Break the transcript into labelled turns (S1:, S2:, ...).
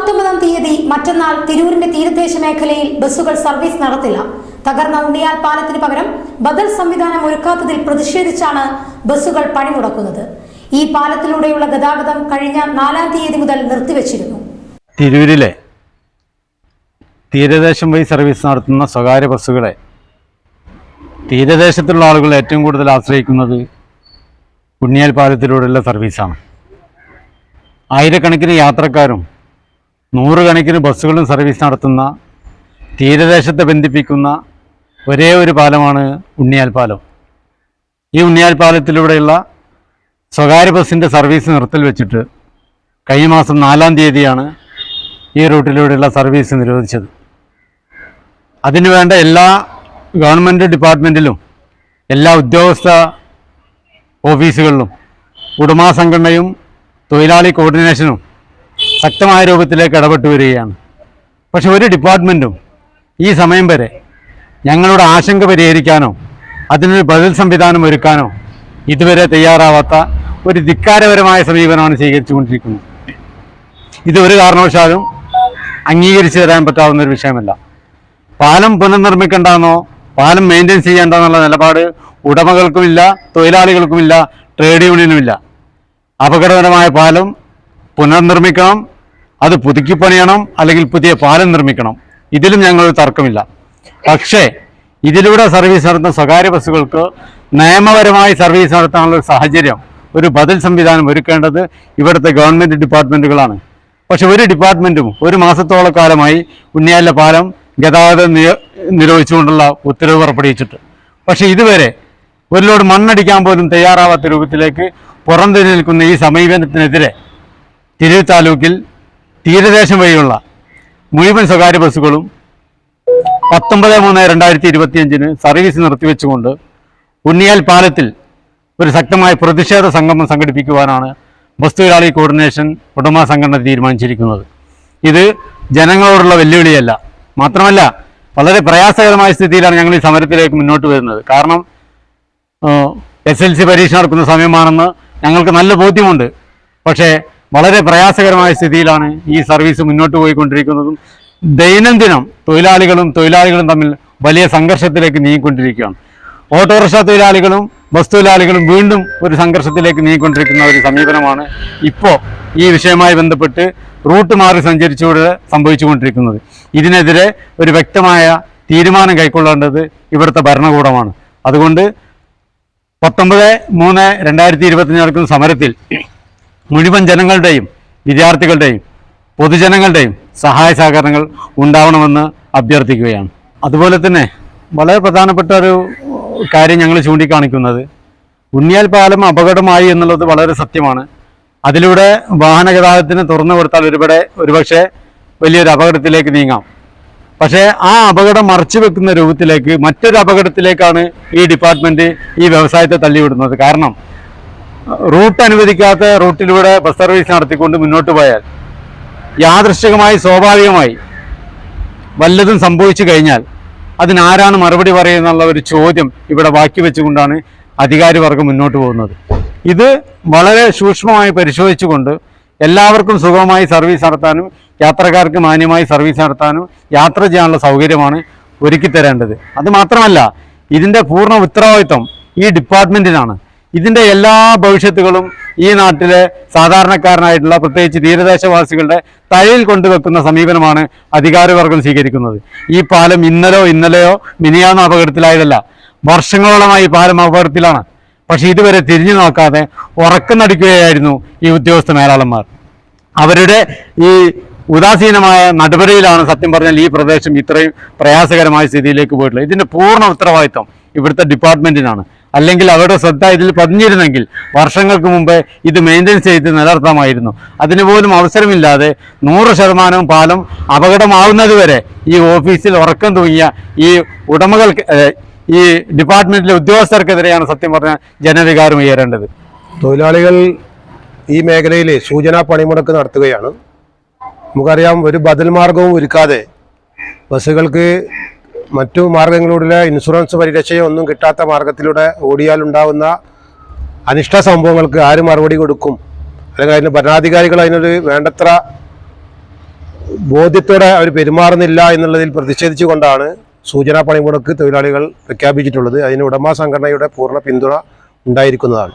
S1: പത്തൊമ്പതാം തീയതി മറ്റന്നാൾ തിരൂരിന്റെ തീരദേശ മേഖലയിൽ ബസ്സുകൾ സർവീസ് നടത്തില്ല. തകർന്ന ഉണ്ണിയാൽ പാലത്തിന് പകരം ബദൽ സംവിധാനം ഒരുക്കാത്തതിൽ പ്രതിഷേധിച്ചാണ് ബസ്സുകൾ പണിമുടക്കുന്നത്. ഈ പാലത്തിലൂടെയുള്ള ഗതാഗതം കഴിഞ്ഞ നാലാം തീയതി മുതൽ നിർത്തിവെച്ചിരുന്നു.
S2: തിരൂരിലെ തീരദേശം വഴി സർവീസ് നടത്തുന്ന സ്വകാര്യ ബസ്സുകളെ തീരദേശത്തുള്ള ആളുകൾ ഏറ്റവും കൂടുതൽ ആശ്രയിക്കുന്നത് ഉണ്ണിയാൽ പാലത്തിലൂടെയുള്ള സർവീസാണ്. ആയിരക്കണക്കിന് യാത്രക്കാരും നൂറുകണക്കിന് ബസ്സുകളും സർവീസ് നടത്തുന്ന തീരദേശത്തെ ബന്ധിപ്പിക്കുന്ന ഒരേ ഒരു പാലമാണ് ഉണ്ണിയാൽ പാലം. ഈ ഉണ്ണിയാൽ പാലത്തിലൂടെയുള്ള സ്വകാര്യ ബസ്സിന്റെ സർവീസ് നിർത്തൽ വെച്ചിട്ട് കഴിഞ്ഞ മാസം നാലാം തീയതിയാണ് ഈ റൂട്ടിലൂടെയുള്ള സർവീസ് നിരോധിച്ചത്. അതിനുവേണ്ട എല്ലാ ഗവൺമെന്റ് ഡിപ്പാർട്ട്മെന്റിലും എല്ലാ ഉദ്യോഗസ്ഥ ഓഫീസുകളിലും ഉടമാ സംഘടനയും തൊഴിലാളി കോർഡിനേഷനും ശക്തമായ രൂപത്തിലേക്ക് ഇടപെട്ട് വരികയാണ്. പക്ഷെ ഒരു ഡിപ്പാർട്ട്മെന്റും ഈ സമയം വരെ ഞങ്ങളുടെ ആശങ്ക പരിഹരിക്കാനോ അതിനൊരു ബദൽ സംവിധാനം ഒരുക്കാനോ ഇതുവരെ തയ്യാറാവാത്ത ഒരു ധിക്കാരപരമായ സമീപനമാണ് സ്വീകരിച്ചുകൊണ്ടിരിക്കുന്നത്. ഇത് ഒരു കാരണവശാലും അംഗീകരിച്ചു തരാൻ പറ്റാവുന്ന ഒരു വിഷയമല്ല. പാലം പുനർനിർമ്മിക്കേണ്ടെന്നോ പാലം മെയിന്റെയിൻ ചെയ്യേണ്ടെന്നുള്ള നിലപാട് ഉടമകൾക്കുമില്ല തൊഴിലാളികൾക്കുമില്ല ട്രേഡ് യൂണിയനുമില്ല അപകടകരമായ പാലം പുനർനിർമ്മിക്കണം അത് പുതുക്കി പണിയണം അല്ലെങ്കിൽ പുതിയ പാലം നിർമ്മിക്കണം. ഇതിലും ഞങ്ങൾ തർക്കമില്ല. പക്ഷേ ഇതിലൂടെ സർവീസ് നടത്തുന്ന സ്വകാര്യ ബസ്സുകൾക്ക് നിയമപരമായി സർവീസ് നടത്താനുള്ള സാഹചര്യം ഒരു ബദൽ സംവിധാനം ഒരുക്കേണ്ടത് ഇവിടുത്തെ ഗവൺമെന്റ് ഡിപ്പാർട്ട്മെന്റുകളാണ് പക്ഷെ ഒരു ഡിപ്പാർട്ട്മെന്റും ഒരു മാസത്തോളം കാലമായി ഉണ്ണിയാലിലെ പാലം ഗതാഗതം നിരോധിച്ചുകൊണ്ടുള്ള ഉത്തരവ് പുറപ്പെടുവിച്ചിട്ട്. പക്ഷെ ഇതുവരെ ഒരു ലോഡ് മണ്ണടിക്കാൻ പോലും തയ്യാറാവാത്ത രൂപത്തിലേക്ക് പുറംതിരി നിൽക്കുന്ന ഈ സമീപനത്തിനെതിരെ തിരൂർ താലൂക്കിൽ തീരദേശം വഴിയുള്ള മുഴുവൻ സ്വകാര്യ ബസ്സുകളും പത്തൊമ്പത് മൂന്ന് രണ്ടായിരത്തി ഇരുപത്തിയഞ്ചിന് സർവീസ് നിർത്തിവെച്ചുകൊണ്ട് ഉണ്ണിയാൽ പാലത്തിൽ ഒരു ശക്തമായ പ്രതിഷേധ സംഗമം സംഘടിപ്പിക്കുവാനാണ് ബസ് തൊഴിലാളി കോർഡിനേഷൻ ഉടമ സംഘടന തീരുമാനിച്ചിരിക്കുന്നത്. ഇത് ജനങ്ങളോടുള്ള വെല്ലുവിളിയല്ല. മാത്രമല്ല വളരെ പ്രയാസകരമായ സ്ഥിതിയിലാണ് ഞങ്ങൾ ഈ സമരത്തിലേക്ക് മുന്നോട്ട് വരുന്നത്. കാരണം എസ് എൽ സി പരീക്ഷ നടക്കുന്ന സമയമാണെന്ന് ഞങ്ങൾക്ക് നല്ല ബോധ്യമുണ്ട്. പക്ഷേ വളരെ പ്രയാസകരമായ സ്ഥിതിയിലാണ് ഈ സർവീസ് മുന്നോട്ട് പോയിക്കൊണ്ടിരിക്കുന്നതും. ദൈനംദിനം തൊഴിലാളികളും തൊഴിലാളികളും തമ്മിൽ വലിയ സംഘർഷത്തിലേക്ക് നീങ്ങിക്കൊണ്ടിരിക്കുകയാണ്. ഓട്ടോറിക്ഷ തൊഴിലാളികളും ബസ് തൊഴിലാളികളും വീണ്ടും ഒരു സംഘർഷത്തിലേക്ക് നീങ്ങിക്കൊണ്ടിരിക്കുന്ന ഒരു സമീപനമാണ് ഇപ്പോൾ ഈ വിഷയവുമായി ബന്ധപ്പെട്ട് റൂട്ട് മാറി സഞ്ചരിച്ചുകൊണ്ട് സംഭവിച്ചുകൊണ്ടിരിക്കുന്നത്. ഇതിനെതിരെ ഒരു വ്യക്തമായ തീരുമാനം കൈക്കൊള്ളേണ്ടത് ഇവിടുത്തെ ഭരണകൂടമാണ്. അതുകൊണ്ട് പത്തൊമ്പത് മൂന്ന് രണ്ടായിരത്തി ഇരുപത്തിന് നടക്കുന്ന സമരത്തിൽ മുഴുവൻ ജനങ്ങളുടെയും വിദ്യാർത്ഥികളുടെയും പൊതുജനങ്ങളുടെയും സഹായ സഹകരണങ്ങൾ ഉണ്ടാവണമെന്ന് അഭ്യർത്ഥിക്കുകയാണ്. അതുപോലെ തന്നെ വളരെ പ്രധാനപ്പെട്ട ഒരു കാര്യം ഞങ്ങൾ ചൂണ്ടിക്കാണിക്കുന്നത്. ഉണ്ണിയാൽ പാലം അപകടമായി എന്നുള്ളത് വളരെ സത്യമാണ്. അതിലൂടെ വാഹന ഗതാഗതത്തിന് തുറന്നു കൊടുത്താൽ ഒരുപാട് ഒരുപക്ഷെ വലിയൊരു അപകടത്തിലേക്ക് നീങ്ങാം. പക്ഷേ ആ അപകടം മറച്ചു വെക്കുന്ന രൂപത്തിലേക്ക് മറ്റൊരു അപകടത്തിലേക്കാണ് ഈ ഡിപ്പാർട്ട്മെന്റ് ഈ വ്യവസായത്തെ തള്ളിവിടുന്നത്. കാരണം റൂട്ട് അനുവദിക്കാത്ത റൂട്ടിലൂടെ ബസ് സർവീസ് നടത്തിക്കൊണ്ട് മുന്നോട്ട് പോയാൽ യാദൃശ്ചികമായി സ്വാഭാവികമായി വല്ലതും സംഭവിച്ചു കഴിഞ്ഞാൽ അതിനാരാണ് മറുപടി പറയുന്നുള്ള ഒരു ചോദ്യം ഇവിടെ ബാക്കി വെച്ചുകൊണ്ടാണ് അധികാരിവർഗം മുന്നോട്ട് പോകുന്നത്. ഇത് വളരെ സൂക്ഷ്മമായി പരിശോധിച്ചുകൊണ്ട് എല്ലാവർക്കും സുഖമായി സർവീസ് നടത്താനും യാത്രക്കാർക്ക് മാന്യമായി സർവീസ് നടത്താനും യാത്ര ചെയ്യാനുള്ള സൗകര്യമാണ് ഒരുക്കി തരേണ്ടത് അത് മാത്രമല്ല ഇതിന്റെ പൂർണ ഉത്തരവാദിത്വം ഈ ഡിപ്പാർട്ട്മെന്റിനാണ്. ഇതിന്റെ എല്ലാ ഭവിഷ്യത്തുകളും ഈ നാട്ടിലെ സാധാരണക്കാരനായിട്ടുള്ള പ്രത്യേകിച്ച് തീരദേശവാസികളുടെ തലയിൽ കൊണ്ടുവെക്കുന്ന സമീപനമാണ് അധികാരവർഗം സ്വീകരിക്കുന്നത്. ഈ പാലം ഇന്നലെയോ ഇന്നലെയോ മിനിയാന്നോ അപകടത്തിലായതല്ല. വർഷങ്ങളോളമായി ഈ പാലം അപകടത്തിലാണ്. പക്ഷെ ഇതുവരെ തിരിഞ്ഞു നോക്കാതെ ഉറക്കം നടിക്കുകയായിരുന്നു ഈ ഉദ്യോഗസ്ഥ മേലാളന്മാർ. അവരുടെ ഈ ഉദാസീനമായ നടപടിയിലാണ് സത്യം പറഞ്ഞാൽ ഈ പ്രദേശം ഇത്രയും പ്രയാസകരമായ സ്ഥിതിയിലേക്ക് പോയിട്ടുള്ളത്. ഇതിന്റെ പൂർണ ഉത്തരവാദിത്വം ഇവിടുത്തെ ഡിപ്പാർട്ട്മെന്റിനാണ് അല്ലെങ്കിൽ അവരുടെ ശ്രദ്ധ ഇതിൽ പതിഞ്ഞിരുന്നെങ്കിൽ വർഷങ്ങൾക്ക് മുമ്പേ ഇത് മെയിന്റെനൻസ് ചെയ്ത് നിലനിർത്താമായിരുന്നു. അതിനുപോലും അവസരമില്ലാതെ നൂറ് ശതമാനവും പാലം അപകടമാവുന്നത് വരെ ഈ ഓഫീസിൽ ഉറക്കം തൂങ്ങിയ ഈ ഉടമകൾക്ക് ഈ ഡിപ്പാർട്ട്മെന്റിലെ ഉദ്യോഗസ്ഥർക്കെതിരെയാണ് സത്യം പറഞ്ഞാൽ ജനവികാരം ഉയരേണ്ടത്.
S3: തൊഴിലാളികൾ ഈ മേഖലയിൽ സൂചനാ പണിമുടക്ക് നടത്തുകയാണ്. നമുക്കറിയാം ഒരു ബദൽ മാർഗവും ഒരുക്കാതെ ബസ്സുകൾക്ക് മറ്റു മാർഗങ്ങളിലൂടെ ഇൻഷുറൻസ് പരിരക്ഷയോ ഒന്നും കിട്ടാത്ത മാർഗത്തിലൂടെ ഓടിയാലുണ്ടാവുന്ന അനിഷ്ട സംഭവങ്ങൾക്ക് ആര് മറുപടി കൊടുക്കും? അല്ലെങ്കിൽ അതിന് ഭരണാധികാരികൾ അതിനൊരു വേണ്ടത്ര ബോധ്യത്തോടെ അവർ പെരുമാറുന്നില്ല എന്നുള്ളതിൽ പ്രതിഷേധിച്ചുകൊണ്ടാണ് സൂചനാ പണിമുടക്ക് തൊഴിലാളികൾ പ്രഖ്യാപിച്ചിട്ടുള്ളത്. അതിന് ഉടമ സംഘടനയുടെ പൂർണ പിന്തുണ ഉണ്ടായിരിക്കുന്നതാണ്.